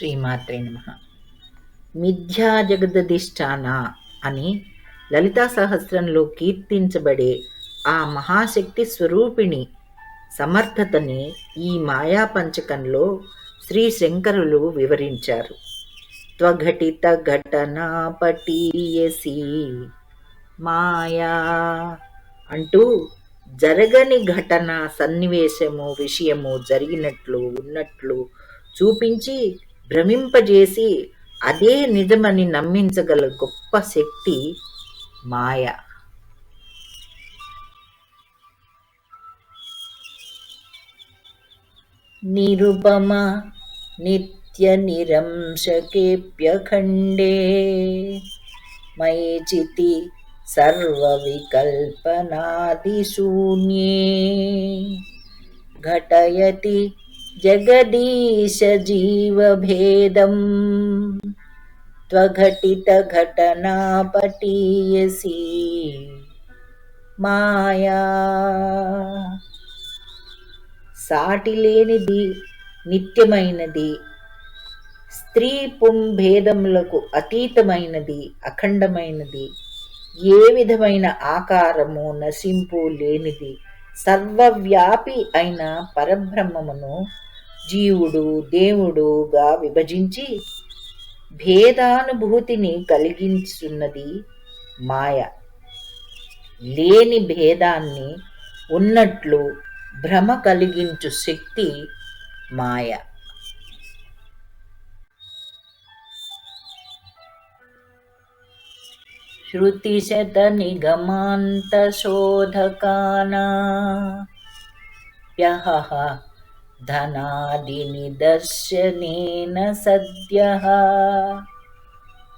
శ్రీమాత్రే నమ. మిథ్యా జగదధిష్టాన అని లలితా సహస్రంలో కీర్తించబడే ఆ మహాశక్తి స్వరూపిణి సమర్థతని ఈ మాయా పంచకంలో శ్రీ శంకరులు వివరించారు. త్వఘటిత ఘటనా పటీయసి మాయా అంటూ జరగని ఘటన సన్నివేశము విషయము జరిగినట్లు ఉన్నట్లు చూపించి భ్రమింపజేసి అదే నిజమని నమ్మించగల గొప్ప శక్తి మాయ. నిరుపమ నిత్య నిరంశకేప్యఖండే మయచితి సర్వవికల్పనాదిశూన్యే. ఘటయతి जगदीशजीवभेदम् त्वघटितघटना पटीयसी మాయా సాటిలేనిది నిత్యమైనది స్త్రీ పుంభేదములకు అతీతమైనది అఖండమైనది ఏ విధమైన ఆకారము నశింపు లేనిది సర్వవ్యాపి అయిన పరబ్రహ్మమును జీవుడు దేవుడుగా విభజించి భేదానుభూతిని కలిగించున్నది మాయ. లేని భేదాన్ని ఉన్నట్లు భ్రమ కలిగించు శక్తి మాయ. श्रुतिशतनिगमान्तशोधकाना। प्यहः धनादिनिदर्शनेन सद्यः।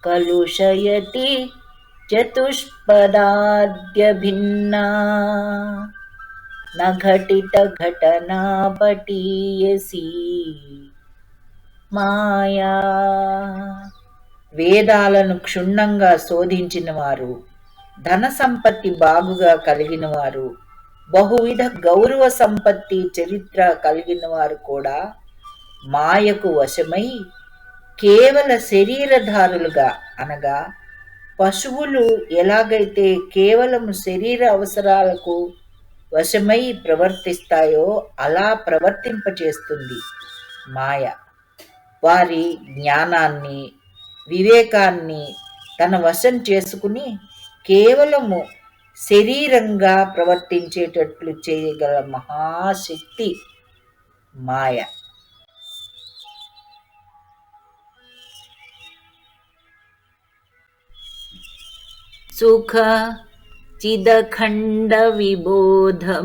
कलुषयति चतुष्पदाद्यभिन्ना। न घटितघटना पटीयसी మాయా వేదాలను క్షుణ్ణంగా శోధించిన వారు ధన సంపత్తి బాగుగా కలిగిన వారు బహువిధ గౌరవ సంపత్తి చరిత్ర కలిగిన వారు కూడా మాయకు వశమై కేవల శరీరధారులుగా అనగా పశువులు ఎలాగైతే కేవలం శరీర అవసరాలకు వశమై ప్రవర్తిస్తాయో అలా ప్రవర్తింపచేస్తుంది మాయ. వారి జ్ఞానాన్ని వివేకాన్ని తన వశం చేసుకుని కేవలము శరీరంగా ప్రవర్తించేటట్లు చేయగల మహాశక్తి మాయ సుఖ చిదఖండ విబోధమద్వితీయం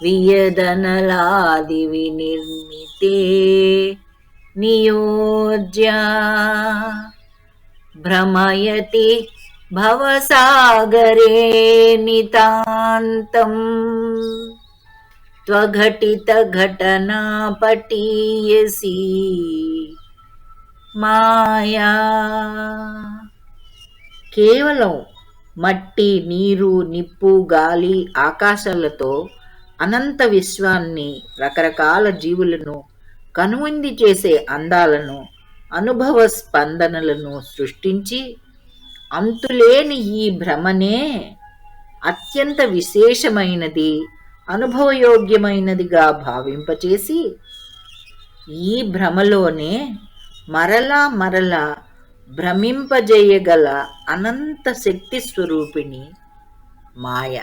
वियदनलादिविनिर्मिते नियोज्य भ्रमयति भवसागरे नितान्तम् त्वघटितघटना पटीयसी మాయా కేవలం మట్టి నీరు నిప్పు గాలి ఆకాశాలతో అనంత విశ్వాన్ని రకరకాల జీవులను కనువింది చేసే అందాలను అనుభవ స్పందనలను సృష్టించి అంతులేని ఈ భ్రమనే అత్యంత విశేషమైనది అనుభవయోగ్యమైనదిగా భావింపచేసి ఈ భ్రమలోనే మరలా మరలా భ్రమింపజేయగల అనంత శక్తి స్వరూపిణి మాయ.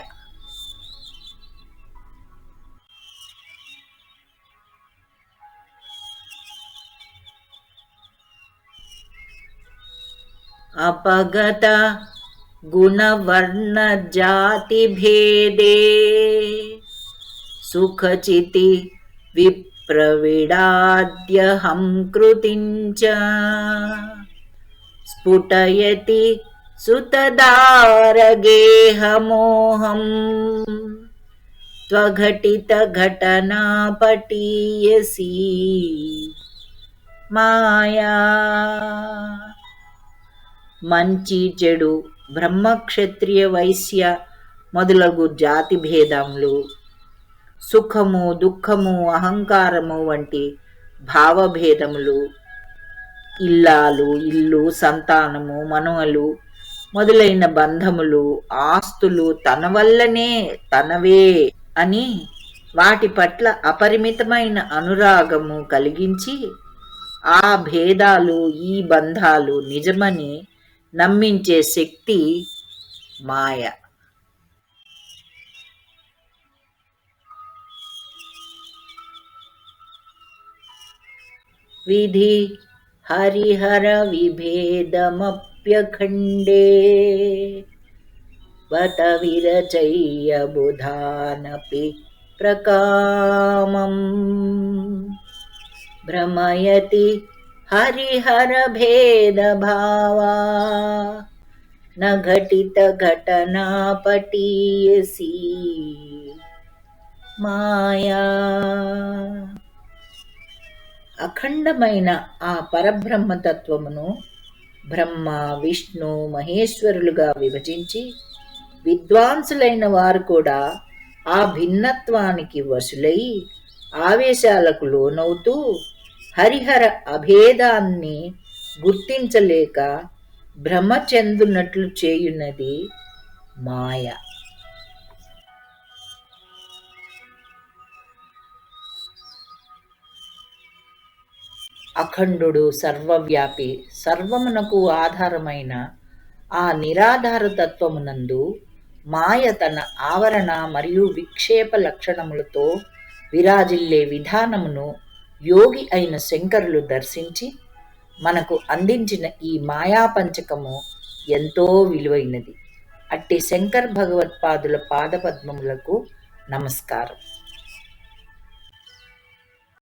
अपगत गुणवर्णजातिभेदे। सुखचिति विप्रविडाद्यहं कृतिं च। स्फुटयति सुतदारगेहमोहम्। त्वघटितघटना पटीयसी మాయా మంచి చెడు బ్రహ్మక్షత్రియ వైశ్య మొదలగు జాతి భేదములు సుఖము దుఃఖము అహంకారము వంటి భావభేదములు ఇల్లాలు ఇల్లు సంతానము మనువలు మొదలైన బంధములు ఆస్తులు తన వల్లనే తనవే అని వాటి పట్ల అపరిమితమైన అనురాగము కలిగించి ఆ భేదాలు ఈ బంధాలు నిజమని నమ్మించే శక్తి మాయ విధి హరిహర విభేదమప్యఖండే వత విరచయ్య బుధానపి ప్రకామం భ్రమయతి హరిహర భేదభావా न घटितघटना पटीयसी మాయా అఖండమైన ఆ పరబ్రహ్మతత్వమును బ్రహ్మ విష్ణు మహేశ్వరులుగా విభజించి విద్వాంసులైన వారు కూడా ఆ భిన్నత్వానికి వశులై ఆవేశాలకు లోనవుతూ హరిహర అభేదాన్ని గుర్తించలేక భ్రమ చెందునట్లు చేయున్నది మాయ. అఖండుడు సర్వవ్యాపి సర్వమునకు ఆధారమైన ఆ నిరాధార తత్వమునందు మాయ తన ఆవరణ మరియు విక్షేప లక్షణములతో విరాజిల్లే విధానమును యోగి అయిన శంకరులు దర్శించి మనకు అందించిన ఈ మాయాపంచకము ఎంతో విలువైనది. అట్టి శంకర్ భగవత్పాదుల పాదపద్మములకు నమస్కారం.